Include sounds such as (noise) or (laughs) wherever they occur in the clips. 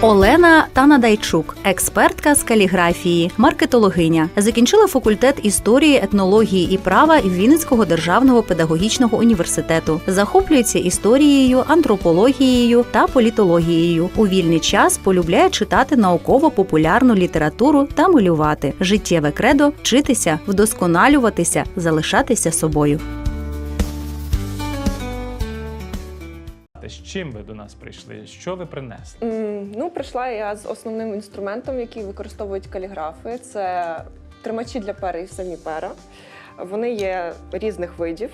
Олена Танадайчук, експертка з каліграфії, маркетологиня, закінчила факультет історії, етнології і права Вінницького державного педагогічного університету. Захоплюється історією, антропологією та політологією. У вільний час полюбляє читати науково-популярну літературу та малювати. Життєве кредо вчитися, вдосконалюватися, залишатися собою. З чим ви до нас прийшли? Що ви принесли? М, Ну, прийшла я з основним інструментом, який використовують каліграфи. Це тримачі для пера і самі пера. Вони є різних видів.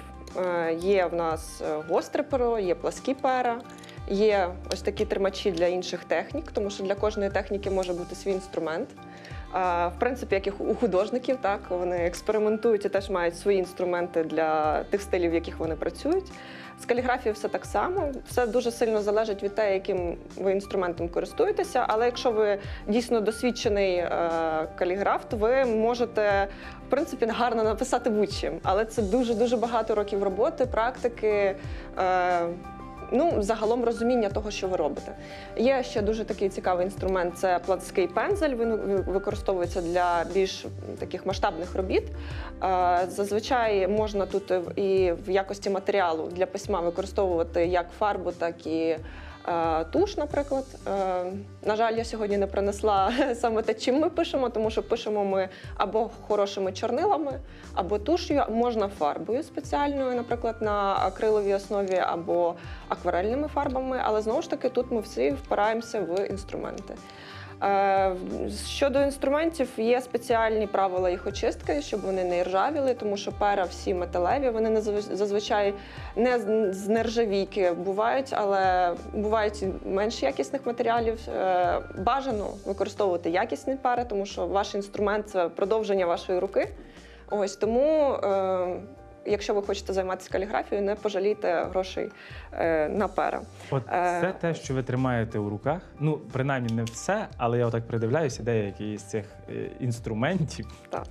Е, Є в нас е, гостре перо, є пласкі пера, є ось такі тримачі для інших технік, тому що для кожної техніки може бути свій інструмент. Е, В принципі, як і у художників, так вони експериментують і теж мають свої інструменти для тих стилів, в яких вони працюють. З каліграфією все так само. Все дуже сильно залежить від те, яким ви інструментом користуєтеся. Але якщо ви дійсно досвідчений е, каліграф, то ви можете в принципі гарно написати будь-чим. Але це дуже дуже багато років роботи, практики. Ну, загалом розуміння того, що ви робите. Є ще дуже такий цікавий інструмент це плацкий пензель. Він використовується для більш таких масштабних робіт. Е, Зазвичай можна тут і в якості матеріалу для письма використовувати як фарбу, так і туш, наприклад. Е, На жаль, я сьогодні не принесла (laughs) саме те, чим ми пишемо, тому що пишемо ми або хорошими чорнилами, або туш'ю, можна фарбою спеціальною, наприклад, на акриловій основі або акварельними фарбами. Але знову ж таки, тут ми всі впираємося в інструменти. Е, Щодо інструментів, є спеціальні правила їх очистки, щоб вони не ржавіли, тому що пера всі металеві, вони не зазвичай не з- нержавійки бувають, але бувають менш якісних матеріалів. Е, Бажано використовувати якісні пери, тому що ваш інструмент це продовження вашої руки. Ось тому. Якщо ви хочете займатися каліграфією, не пожалійте грошей е, на пера. От Е, це те, що ви тримаєте у руках. Ну, принаймні, не все, але я отак придивляюся, деякі з цих е, інструментів Так.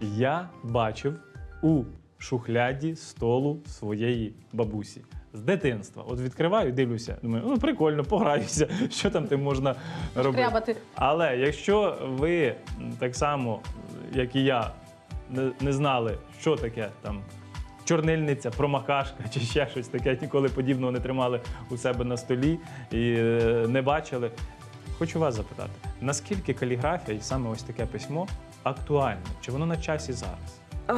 я бачив у шухляді столу своєї бабусі. З дитинства. От відкриваю, дивлюся, думаю, ну прикольно, пограюся, (laughs) що там тим можна робити. Шкрябати. Але якщо ви так само, як і я, не, не знали, що таке там чорнильниця, промахашка чи ще щось таке, ніколи подібного не тримали у себе на столі і е, не бачили. Хочу вас запитати, наскільки каліграфія і саме ось таке письмо актуальне? Чи воно на часі зараз? А,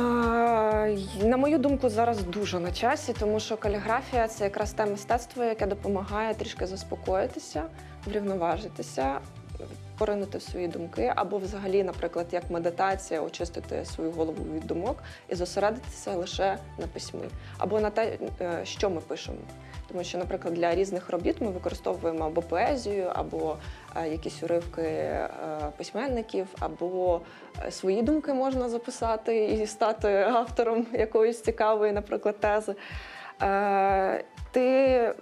На мою думку, зараз дуже на часі, тому що каліграфія це якраз те мистецтво, яке допомагає трішки заспокоїтися, врівноважитися, поринути свої думки, або взагалі, наприклад, як медитація, очистити свою голову від думок і зосередитися лише на письмі, або на те, е, що ми пишемо. Тому що, наприклад, для різних робіт ми використовуємо або поезію, або е, якісь уривки е, письменників, або свої думки можна записати і стати автором якоїсь цікавої, наприклад, тези. Ти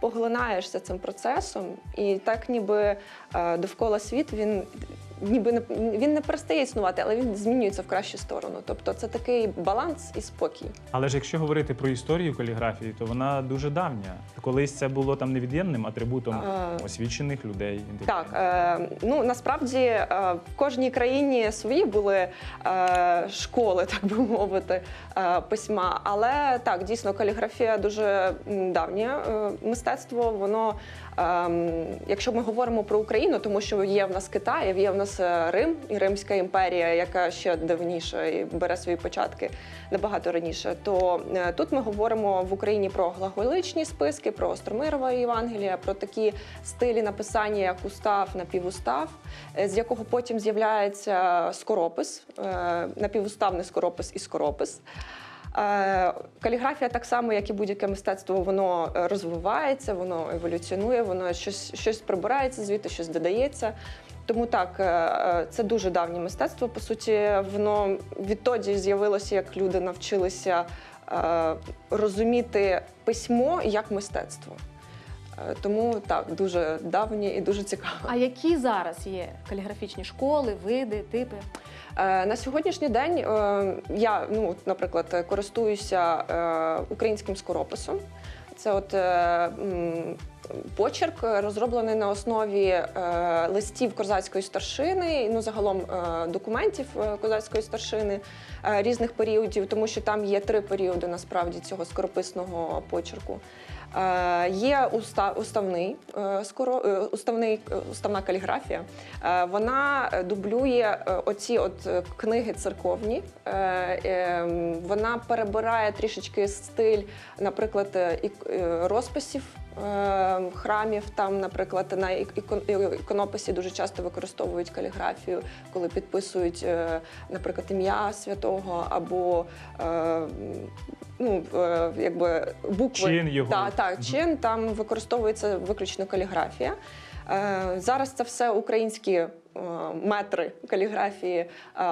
поглинаєшся цим процесом, і так ніби е, довкола світ він. Ніби не він не перестає існувати, але він змінюється в кращу сторону. Тобто це такий баланс і спокій. Але ж якщо говорити про історію каліграфії, то вона дуже давня. Колись це було там невід'ємним атрибутом Е, освічених людей. Так, е, ну насправді е, в кожній країні свої були е, школи, (laughs) так би мовити, е, письма. Але так, дійсно, каліграфія дуже давнє е, мистецтво. Воно, якщо ми говоримо про Україну, тому що є в нас Китай, є в нас е, Рим і Римська імперія, яка ще давніше і бере свої початки набагато раніше, то е, тут ми говоримо в Україні про глаголичні списки, про Остромирова Євангелія, про такі стилі написання, як устав, напівустав, е, з якого потім з'являється скоропис, напівуставний скоропис і скоропис. Е, Каліграфія так само, як і будь-яке мистецтво, воно е, розвивається, воно еволюціонує, воно щось, щось прибирається звідти, щось додається. Тому так, е, це дуже давнє мистецтво. По суті, воно відтоді з'явилося, як люди навчилися розуміти письмо як мистецтво. Тому так, дуже давнє і дуже цікаве. А які зараз є каліграфічні школи, види, типи? Е, На сьогоднішній день е, я, ну, наприклад, користуюся е, українським скорописом. Це от почерк розроблений на основі листів козацької старшини, ну загалом документів козацької старшини різних періодів, тому що там є три періоди насправді цього скорописного почерку. Е, Є уста, уставний, е, скоро, е, уставний, уставна каліграфія. Вона дублює оці от книги церковні. Вона перебирає трішечки стиль, наприклад, розписів храмів. Там, наприклад, на ік- ікон- іконописі дуже часто використовують каліграфію, коли підписують, е, наприклад, ім'я святого або е, ну, е, якби букви. Чин його. Так, так, Мгм. чин там використовується виключно каліграфія. Зараз це все українські метри каліграфії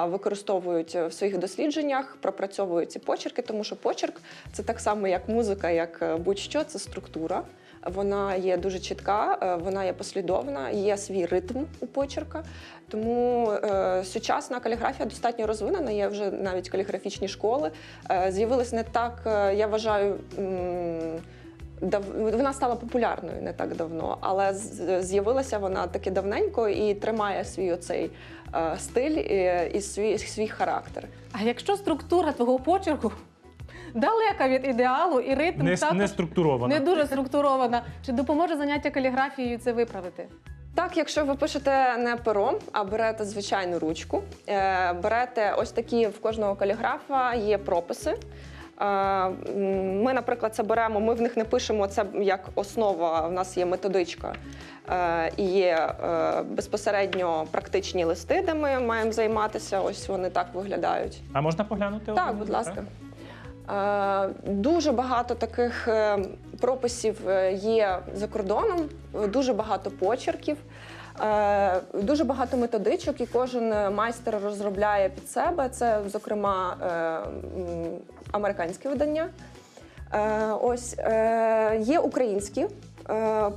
використовують в своїх дослідженнях, пропрацьовують ці почерки, тому що почерк це так само, як музика, як будь-що, це структура. Вона є дуже чітка, е, вона є послідовна, є свій ритм у почерка. Тому е, сучасна каліграфія достатньо розвинена. Є вже навіть каліграфічні школи. Е, З'явились не так, е, я вважаю. Дав... Вона стала популярною не так давно, але з'явилася вона таки давненько і тримає свій оцей е, стиль і, і свій, свій характер. А якщо структура твого почерку далека від ідеалу і ритм Не, також не структурована. не дуже структурована, чи допоможе заняття каліграфією це виправити? Так, якщо ви пишете не пером, а берете звичайну ручку, е, берете ось такі в кожного каліграфа є прописи. Е, м, Ми, наприклад, це беремо, ми в них не пишемо це як основа. В нас є методичка е, і є е, безпосередньо практичні листи, де ми маємо займатися. Ось вони так виглядають. А можна поглянути? Так, один? будь ласка. Е, Дуже багато таких е, прописів е, є за кордоном, дуже багато почерків, дуже багато методичок, і кожен майстер розробляє під себе. Це, зокрема, американське видання. Ось є українські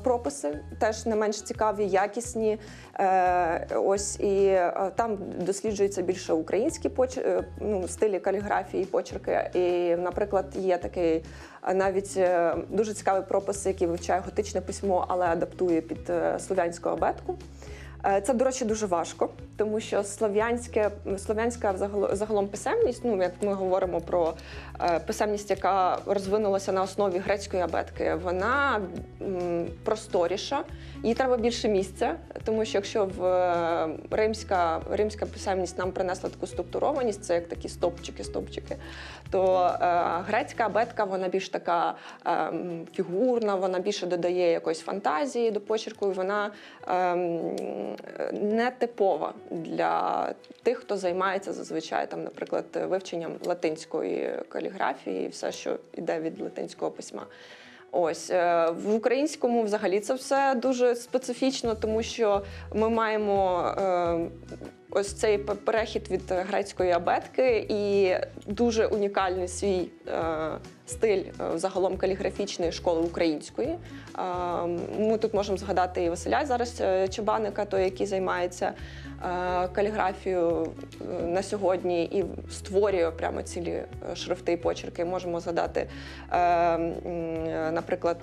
прописи, теж не менш цікаві, якісні. Е, Ось і е, там досліджуються більше українські поч... е, ну, стилі каліграфії, почерки. І, наприклад, є такий е, навіть е, дуже цікавий пропис, який вивчає готичне письмо, але адаптує під е, слов'янську абетку. Е, Це, до речі, дуже важко, тому що слов'янське, слов'янська загалом писемність, ну як ми говоримо про е, писемність, яка розвинулася на основі грецької абетки, вона просторіша, їй треба більше місця, тому що якщо в е, римська, римська писемність нам принесла таку структурованість, це як такі стовпчики, стовпчики, то грецька абетка вона більш така фігурна, вона більше додає якоїсь фантазії до почерку, і вона ем, не типова для тих, хто займається зазвичай там, наприклад, вивченням латинської каліграфії, і все, що йде від латинського письма. Ось е, в українському взагалі це все дуже специфічно, тому що ми маємо е, ось цей перехід від грецької абетки і дуже унікальний свій е, стиль е, загалом каліграфічної школи української. Е, Ми тут можемо згадати і Василя зараз Чебаника, той, який займається каліграфією на сьогодні і створює прямо цілі шрифти і почерки. Можемо згадати, наприклад,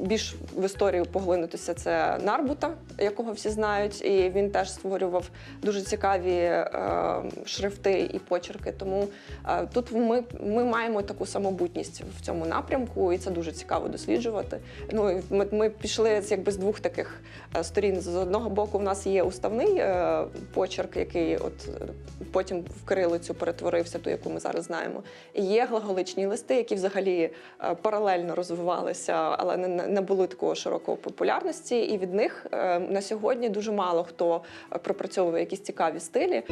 більш в історію поглинутися це Нарбута, якого всі знають, і він теж створював дуже цікаві е, шрифти і почерки. Тому е, тут ми, ми маємо таку самобутність в цьому напрямку, і це дуже цікаво досліджувати. Ну ми, ми пішли якби з двох таких е, сторін. З одного боку, в нас є уставний е, почерк, який от потім в кирилицю перетворився, ту, яку ми зараз знаємо. І є глаголичні листи, які взагалі е, паралельно розвивалися, але не, не були такого широкої популярності. І від них е, на сьогодні дуже мало хто е, пропрацьовує якісь цікаві стилі.